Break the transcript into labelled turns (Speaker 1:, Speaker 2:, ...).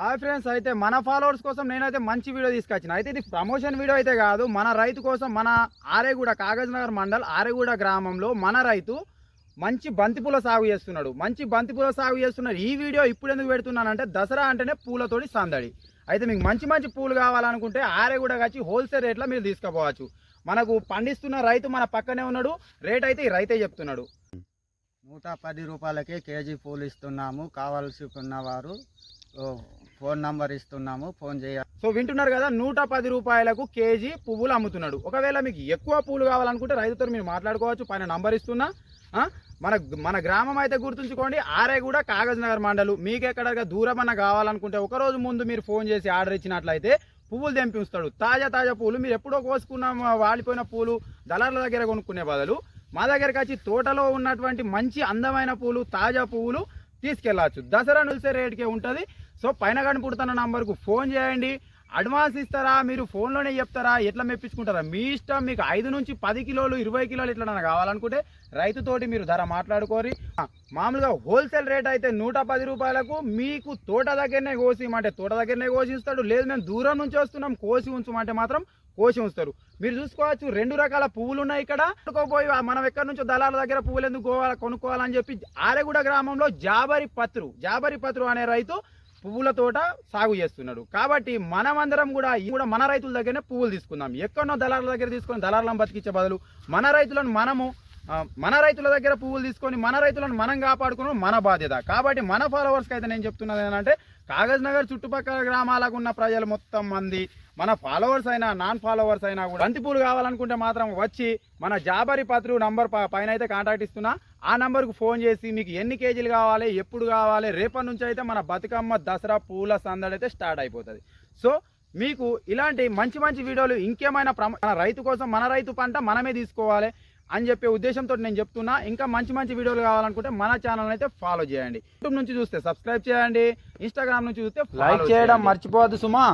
Speaker 1: Hi friends అయితే మన followers కోసం నేనైతే మంచి వీడియో తీసుకొచ్చిన. అయితే ఇది ప్రమోషన్ వీడియో అయితే కాదు మన రైతు కోసం మన ఆరేగూడ కాగజ్ నగర్ మండల్ ఆరేగూడ గ్రామంలో మన రైతు మంచి బంతిపూల సాగు చేస్తున్నాడు. మంచి బంతిపూల సాగు చేస్తున్నాడు ఈ వీడియో ఇప్పుడు ఎందుకు పెడుతున్నానంటే దసరా అంటేనే పూలతోటి సందడి. అయితే మీకు మంచి మంచి పూలు కావాలనుకుంటే ఆరేగూడ వచ్చి హోల్సేల్ రేట్లో మీరు తీసుకుపోవచ్చు. మనకు పండిస్తున్న రైతు మన పక్కనే ఉన్నాడు రేట్ అయితే ఈ రైతే చెప్తున్నాడు.
Speaker 2: నూట పది రూపాయలకే కేజీ పూలు ఇస్తున్నాము కావాల్సి ఉన్నవారు ఓ, ఫోన్ నంబర్ ఇస్తున్నాము ఫోన్ చేయ.
Speaker 1: సో వింటున్నారు కదా నూట పది రూపాయలకు కేజీ పువ్వులు అమ్ముతున్నాడు. ఒకవేళ మీకు ఎక్కువ పూలు కావాలనుకుంటే రైతుతో మీరు మాట్లాడుకోవచ్చు పైన నంబర్ ఇస్తున్నా. మన మన గ్రామం అయితే గుర్తుంచుకోండి ఆరే కూడా కాగజ్ నగర్ మండలు. మీకు ఎక్కడ దూరమన్నా కావాలనుకుంటే ఒక రోజు ముందు మీరు ఫోన్ చేసి ఆర్డర్ ఇచ్చినట్లయితే పువ్వులు తెంపి ఉంచుతాడు తాజా తాజా పూలు మీరు ఎప్పుడో కోసుకున్న వాడిపోయిన పూలు దళార్ల దగ్గర కొనుక్కునే బదులు మా దగ్గరకు వచ్చి తోటలో ఉన్నటువంటి మంచి అందమైన పూలు తాజా పువ్వులు తీసుకెళ్ళవచ్చు దసరా నిలిసే రేటుకే ఉంటుంది. సో పైన కనుపుడుతున్న నంబర్కు ఫోన్ చేయండి. అడ్వాన్స్ ఇస్తారా? మీరు ఫోన్లోనే చెప్తారా? ఎట్లా మెప్పించుకుంటారా? మీ ఇష్టం మీకు ఐదు నుంచి పది కిలోలు ఇరవై కిలోలు ఇట్లా కావాలనుకుంటే రైతుతోటి మీరు ధర మాట్లాడుకోరి. మామూలుగా హోల్సేల్ రేట్ అయితే నూట పది రూపాయలకు మీకు తోట దగ్గరనే కోసిమంటే తోట దగ్గరనే కోసి ఇస్తాడు లేదు మేము దూరం నుంచి వస్తున్నాం కోసి ఉంచమంటే మాత్రం కోసి ఉంచుతారు. మీరు చూసుకోవచ్చు రెండు రకాల పువ్వులు ఉన్నాయి ఇక్కడ. కొనుక్కోపోయి మనం ఎక్కడి నుంచో దళాల దగ్గర పువ్వులు ఎందుకు కొనుక్కోవాలని చెప్పి ఆరెగూడ గ్రామంలో జాబరి పత్రు జాబరి పత్రు అనే రైతు పువ్వుల తోట సాగు చేస్తున్నాడు. కాబట్టి మనమందరం కూడా ఈ కూడా మన రైతుల దగ్గరనే పువ్వులు తీసుకుందాం. ఎక్కడో దళారుల దగ్గర తీసుకొని దళారులను బతికించే బదులు మన రైతులను మనము మన రైతుల దగ్గర పువ్వులు తీసుకొని మన రైతులను మనం కాపాడుకోవడం మన బాధ్యత. కాబట్టి మన ఫాలోవర్స్కి అయితే నేను చెప్తున్నది ఏంటంటే కాగజ్ నగర్ చుట్టుపక్కల గ్రామాలకు ఉన్న ప్రజలు మొత్తం మంది మన ఫాలోవర్స్ అయినా నాన్ ఫాలోవర్స్ అయినా కూడా బంతి పూలు కావాలనుకుంటే మాత్రం వచ్చి మన జాబరి పత్రు నంబర్ ప- పైన అయితే కాంటాక్ట్ ఇస్తున్నా. ఆ నంబర్కు ఫోన్ చేసి మీకు ఎన్ని కేజీలు కావాలి ఎప్పుడు కావాలి రేపటి నుంచి అయితే మన బతుకమ్మ దసరా పూల సందడి అయితే స్టార్ట్ అయిపోతుంది. సో మీకు ఇలాంటి మంచి మంచి వీడియోలు ఇంకేమైనా ప్రమ మన రైతు కోసం మన రైతు పంట మనమే తీసుకోవాలి అని చెప్పే ఉద్దేశంతో నేను చెప్తున్నా. ఇంకా మంచి మంచి వీడియోలు కావాలనుకుంటే మన ఛానల్ అయితే ఫాలో చేయండి. యూట్యూబ్ నుంచి చూస్తే సబ్స్క్రైబ్ చేయండి ఇన్స్టాగ్రామ్ నుంచి చూస్తే లైక్ చేయడం. మర్చిపోవద్దు సుమా.